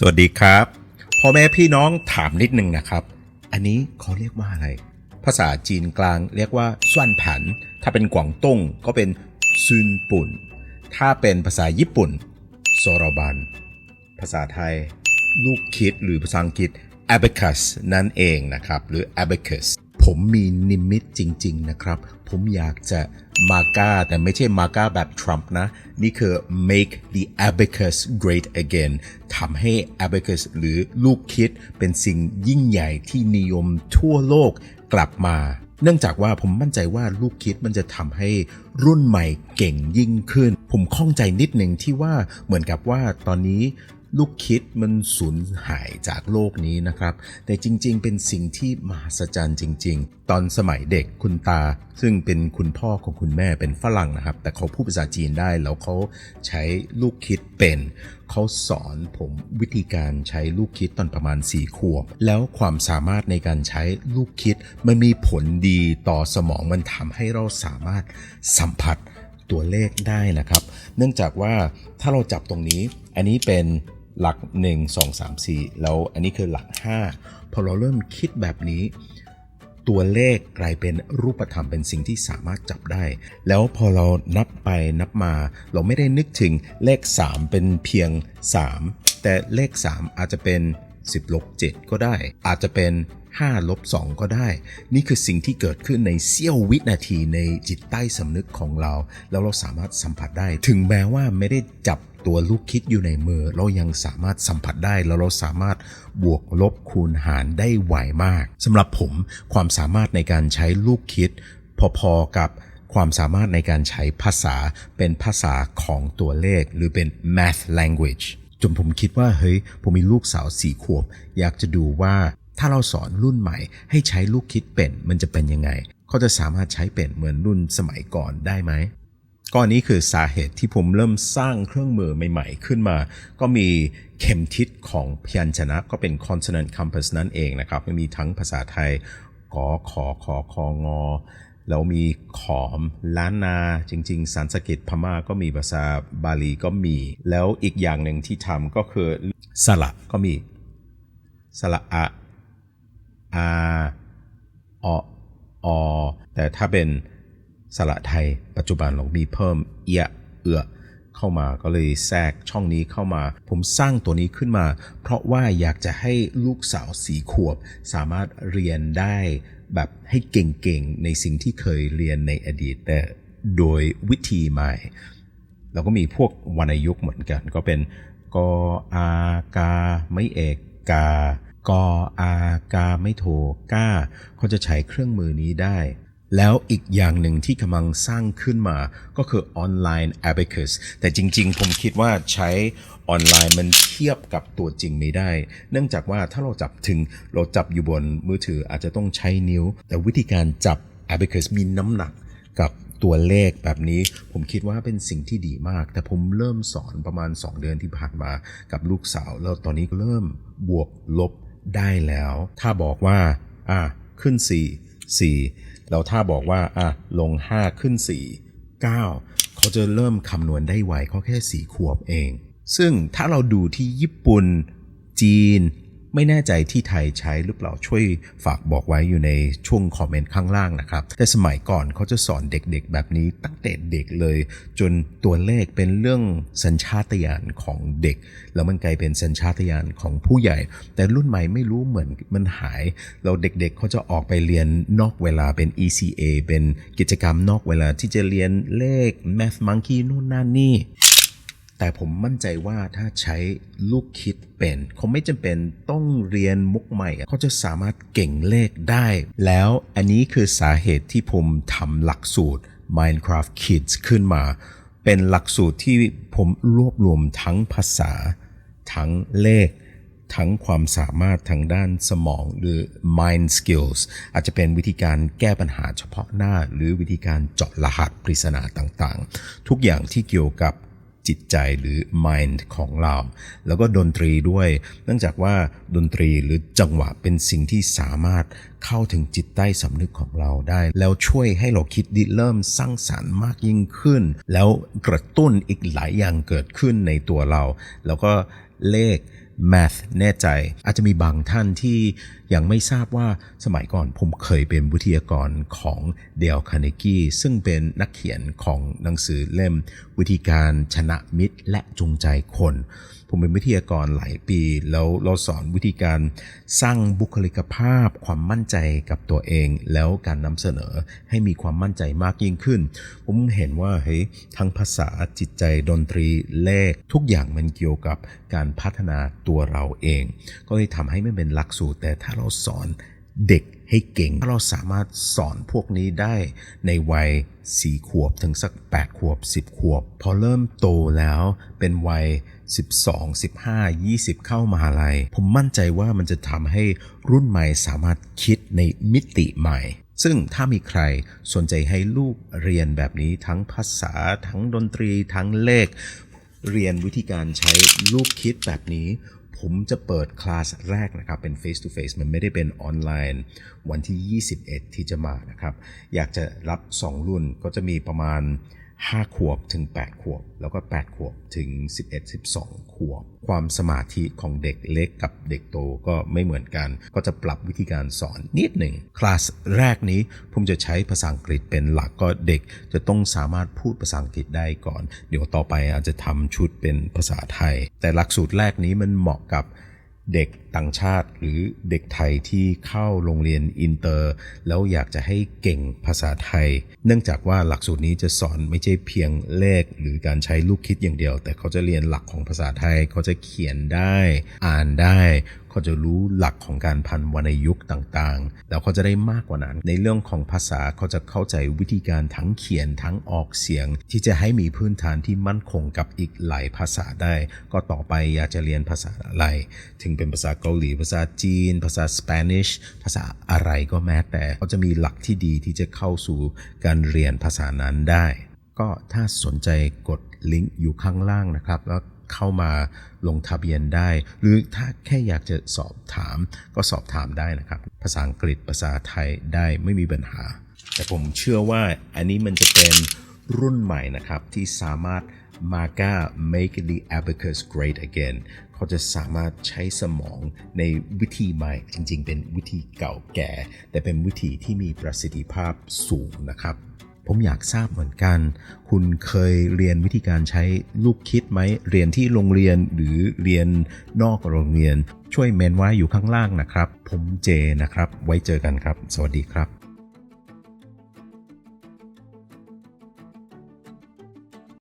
สวัสดีครับพ่อแม่พี่น้องถามนิดนึงนะครับ อันนี้เขาเรียกว่าอะไร ภาษาจีนกลางเรียกว่าส่วนผัน ถ้าเป็นกวางตุ้งก็เป็นซุนปุ่น ถ้าเป็นภาษาญี่ปุ่นโซรบัน ภาษาไทย ลูกคิดหรือภาษาอังกฤษ abacus นั่นเองนะครับ หรือ abacus ผมมีนิมิตจริง ๆ นะครับ ผมอยากจะมาก้าแต่ไม่ใช่มาก้าแบบทรัมป์นะ นี่คือ make the abacus great again ทำให้ abacus หรือลูกคิดเป็นสิ่งยิ่งใหญ่ที่นิยมทั่วโลกกลับมา เนื่องจากว่าผมมั่นใจว่าลูกคิดมันจะทำให้รุ่นใหม่เก่งยิ่งขึ้น ผมข้องใจนิดหนึ่งที่ว่าเหมือนกับว่าตอนนี้ ลูกคิดมันสูญหายจากโลกนี้นะครับ แต่จริงๆ เป็นสิ่งที่มหัศจรรย์จริง ๆ ตอนสมัยเด็กคุณตา ซึ่งเป็นคุณพ่อของคุณแม่เป็นฝรั่งนะครับ แต่เขาพูดภาษาจีนได้แล้วเขาใช้ลูกคิดเป็น เขาสอนผมวิธีการใช้ลูกคิดตอนประมาณ4ขวบ แล้วความสามารถในการใช้ลูกคิดมันมีผลดีต่อสมองมันทำให้เราสามารถสัมผัสตัวเลขได้นะครับ เนื่องจากว่าถ้าเราจับตรงนี้ อันนี้เป็น หลัก 1 2 3 4 แล้วอันนี้คือหลัก 5 พอเราเริ่มคิดแบบนี้ ตัวเลขกลายเป็นรูปธรรมเป็นสิ่งที่สามารถจับได้ แล้วพอเรานับไปนับมา เราไม่ได้นึกถึงเลข 3 เป็นเพียง 3 แต่เลข 3 อาจจะเป็น 10ลบ7ก็ได้ อาจจะเป็น5ลบ2ก็ได้ นี่คือสิ่งที่เกิดขึ้นในเสี้ยววินาทีในจิตใต้สำนึกของเรา แล้วเราสามารถสัมผัสได้ ถึงแม้ว่าไม่ได้จับตัวลูกคิดอยู่ในมือ เรายังสามารถสัมผัสได้ แล้วเราสามารถบวกลบคูณหารได้ไวมากสำหรับผมความสามารถในการใช้ลูกคิด พอๆกับความสามารถในการใช้ภาษาเป็นภาษาของตัวเลข หรือเป็น math language จนผมคิดว่าเฮ้ยผมมีลูกสาวสี่ขวบ อยากจะดูว่าถ้าเราสอนรุ่นใหม่ ให้ใช้ลูกคิดเป็นมันจะเป็นยังไง เขาจะสามารถใช้เป็นเหมือนรุ่นสมัยก่อนได้ไหมก็อันนี้คือสาเหตุที่ผมเริ่มสร้างเครื่องมือใหม่ๆ ขึ้นมา ก็มีเข็มทิศของพยัญชนะก็เป็น consonant compass นั่นเองนะครับมันมีทั้งภาษาไทยกอขอคอคองอ แล้วมีขอมล้านนาจริง ๆสันสกฤตพม่าก็มีภาษาบาลีก็มี แล้วอีกอย่างหนึ่งที่ทำก็คือสระก็มีสระอะอาอออแต่ถ้าเป็นสระไทย ปัจจุบันเรามีเพิ่มเอียเอือเข้ามาก็เลยแทรกช่องนี้เข้ามา ผมสร้างตัวนี้ขึ้นมา เพราะว่าอยากจะให้ลูกสาวสีขวบ สามารถเรียนได้ แบบให้เก่งๆ ในสิ่งที่เคยเรียนในอดีต แต่โดยวิธีใหม่ เราก็มีพวกวรรณยุกต์เหมือนกัน ก็เป็นกอากาไม่เอกกากออากาไม่โทก้าเขาจะใช้เครื่องมือนี้ได้ แล้วอีกอย่างหนึ่งที่กำลังสร้างขึ้นมาก็คือออนไลน์ abacus แต่จริงๆ ผมคิดว่าใช้ออนไลน์มันเทียบกับตัวจริงไม่ได้ เนื่องจากว่าถ้าเราจับถึงเราจับอยู่บนมือถืออาจจะต้องใช้นิ้ว แต่วิธีการจับ abacus มีน้ำหนักกับตัวเลขแบบนี้ผมคิดว่าเป็นสิ่งที่ดีมาก แต่ผมเริ่มสอนประมาณ 2 เดือนที่ผ่านมากับลูกสาวแล้วตอนนี้ก็เริ่มบวกลบได้แล้ว ถ้าบอกว่าอะขึ้น 4 4 เราถ้าบอกว่าอะลง 5 ขึ้น 4 9 เขาจะเริ่มคำนวณได้ไวเขาแค่ 4 ขวบเอง ซึ่งถ้าเราดูที่ญี่ปุ่น จีน ไม่แน่ใจที่ไทยใช้หรือเปล่าช่วยฝากบอกไว้อยู่ในช่วงคอมเมนต์ข้างล่างนะครับ แต่สมัยก่อนเขาจะสอนเด็กๆ แบบนี้ตั้งแต่เด็กเลย จนตัวเลขเป็นเรื่องสัญชาตญาณของเด็ก แล้วมันกลายเป็นสัญชาตญาณของผู้ใหญ่ แต่รุ่นใหม่ไม่รู้เหมือนมันหาย เราเด็กๆเขาจะออกไปเรียนนอกเวลาเป็น ECA เป็นกิจกรรมนอกเวลาที่จะเรียนเลข Math Monkey นู่นนั่นนี่ แต่ผมมั่นใจว่าถ้าใช้ลูกคิดเป็นเขาไม่จำเป็นต้องเรียนมุกใหม่เขาจะสามารถเก่งเลขได้ แล้วอันนี้คือสาเหตุที่ผมทำหลักสูตร Minecraft Kids ขึ้นมา เป็นหลักสูตรที่ผมรวบรวมทั้งภาษา ทั้งเลข ทั้งความสามารถทางด้านสมองหรือ mind skills อาจจะเป็นวิธีการแก้ปัญหาเฉพาะหน้า หรือวิธีการเจาะรหัสปริศนาต่างๆ ทุกอย่างที่เกี่ยวกับ จิตใจหรือ mind ของเรา แล้วก็ดนตรีด้วย เนื่องจากว่าดนตรีหรือจังหวะเป็นสิ่งที่สามารถเข้าถึงจิตใต้สำนึกของเราได้ แล้วช่วยให้เราคิดดิเริ่มสร้างสารรค์มากยิ่งขึ้น แล้วกระตุ้นอีกหลายอย่างเกิดขึ้นในตัวเรา แล้วก็เลข math แน่ใจ อาจจะมีบางท่านที่ยังไม่ทราบว่าสมัยก่อนผมเคยเป็นวิทยากรของเดลคาเนกีซึ่งเป็นนักเขียนของหนังสือเล่ม วิธีการชนะมิตรและจูงใจคน ผมเป็นวิทยากรหลายปี แล้วเราสอนวิธีการสร้างบุคลิกภาพ ความมั่นใจกับตัวเอง แล้วการนำเสนอให้มีความมั่นใจมากยิ่งขึ้น ผมเห็นว่าเฮ้ยทั้งภาษาจิตใจดนตรีเลขทุกอย่างมันเกี่ยวกับการพัฒนาตัวเราเอง ก็เลยทำให้ไม่เป็นหลักสูตร แต่ถ้าเราสอนเด็กให้เก่งถ้าเราสามารถสอนพวกนี้ได้ในวัย 4 ขวบถึงสัก 8 ขวบ 10 ขวบ พอเริ่มโตแล้วเป็นวัย 12 15 20 เข้ามหาลัย ผมมั่นใจว่ามันจะทำให้รุ่นใหม่สามารถคิดในมิติใหม่ ซึ่งถ้ามีใครสนใจให้ลูกเรียนแบบนี้ทั้งภาษา ทั้งดนตรี ทั้งเลข เรียนวิธีการใช้ลูกคิดแบบนี้ ผมจะเปิดคลาสแรกนะครับ เป็น face to face มันไม่ได้เป็นออนไลน์ วันที่ 21 ที่จะมานะครับ อยากจะรับ 2 รุ่นก็จะมีประมาณ 5 ขวบถึง 8 ขวบ แล้วก็ 8 ขวบถึง 11 12 ขวบ ความสมาธิของเด็กเล็กกับเด็กโตก็ไม่เหมือนกัน ก็จะปรับวิธีการสอนนิดหนึ่ง คลาสแรกนี้ผมจะใช้ภาษาอังกฤษเป็นหลักก็เด็กจะต้องสามารถพูดภาษาอังกฤษได้ก่อน เดี๋ยวต่อไปอาจจะทำชุดเป็นภาษาไทย แต่หลักสูตรแรกนี้มันเหมาะกับ เด็กต่างชาติหรือเด็กไทยที่เข้าโรงเรียนอินเตอร์ แล้วอยากจะให้เก่งภาษาไทย เนื่องจากว่าหลักสูตรนี้จะสอนไม่ใช่เพียงเลขหรือการใช้ลูกคิดอย่างเดียว แต่เขาจะเรียนหลักของภาษาไทยเขาจะเขียนได้ อ่านได้ เขาจะรู้หลักของการพันวรรณยุกต์ต่างๆ แล้วเขาจะได้มากกว่านั้น ในเรื่องของภาษาเขาจะเข้าใจวิธีการทั้งเขียนทั้งออกเสียง ที่จะให้มีพื้นฐานที่มั่นคงกับอีกหลายภาษาได้ ก็ต่อไปอยากจะเรียนภาษาอะไร ถึงเป็นภาษาเกาหลี ภาษาจีน ภาษาสเปนิชภาษาอะไรก็แม้แต่เขาจะมีหลักที่ดีที่จะเข้าสู่การเรียนภาษานั้นได้ ก็ถ้าสนใจกดลิงก์อยู่ข้างล่างนะครับแล้ว เข้ามาลงทะเบียนได้ หรือถ้าแค่อยากจะสอบถามก็สอบถามได้นะครับ ภาษาอังกฤษภาษาไทยได้ไม่มีปัญหา แต่ผมเชื่อว่าอันนี้มันจะเป็นรุ่นใหม่นะครับ ที่สามารถ Maga make the abacus great again เขาจะสามารถใช้สมองในวิธีใหม่ จริงๆ เป็นวิธีเก่าแก่ แต่เป็นวิธีที่มีประสิทธิภาพสูงนะครับ ผมอยากทราบเหมือนกัน คุณเคยเรียนวิธีการใช้ลูกคิดไหม เรียนที่โรงเรียนหรือเรียนนอกโรงเรียน ช่วยเมนไว้อยู่ข้างล่างนะครับ ผมเจนะครับ ไว้เจอกันครับ สวัสดีครับ